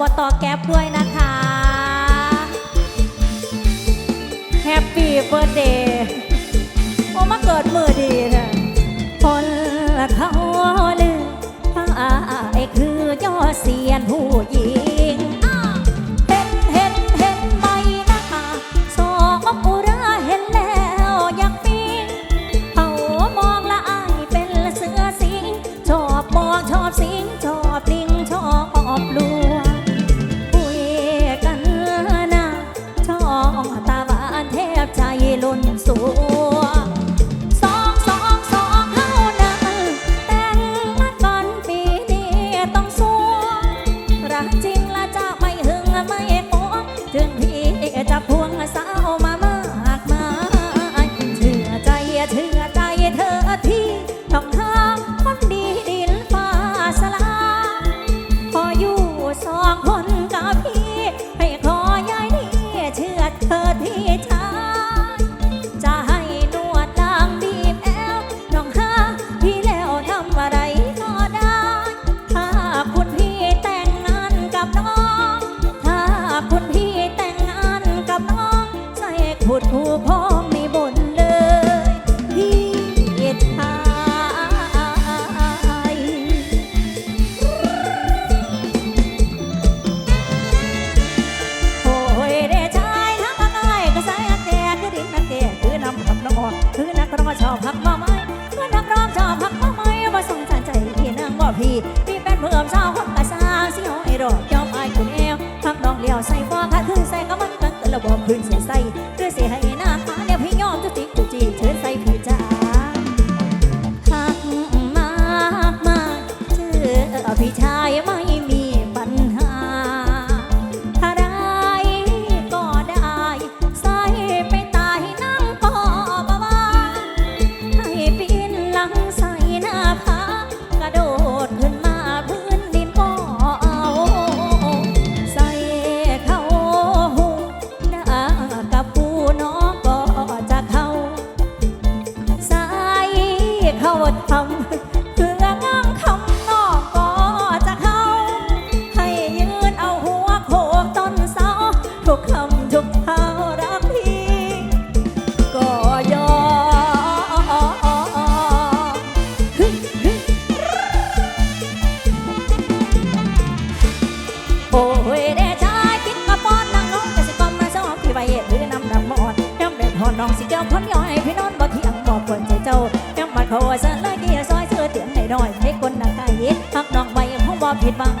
บตอแก๊ปด้วยนะคะ แฮปปี้เบิร์ดเดย์โอมาเกิดมือดีนะคนละเขาเลยไอ้คือยอดเสียนหัว จริง พี่พี่เป็นเพิ่อเสาวคนกะสร้างสิหอยดอกเจ้าไคนเอวทำน้องเลี้ยวใส่ฟ้าค่ะคือใส่ก็มันกันกระบอกขึ้นเสียใส่ ทุคำทุกเท้ารักพี่ ก็ยอมโอ้ยเดชาคิดกระป้อนนั่งน้องกสิกรมาสอบพี่ไปเอ็ดหรือนำดำมอดย้ำเป็นอนน้องสิเกี่ยวพ้นย้อยพี่นอนบ่เที่ยงบ่ปวดใจเจ้าย้ำมาเขาว่ลายเกียร์ซอยเสื้อเตียงหน่อยให้คนหนักใจหักน้องไห้องบ่ผิดหวัง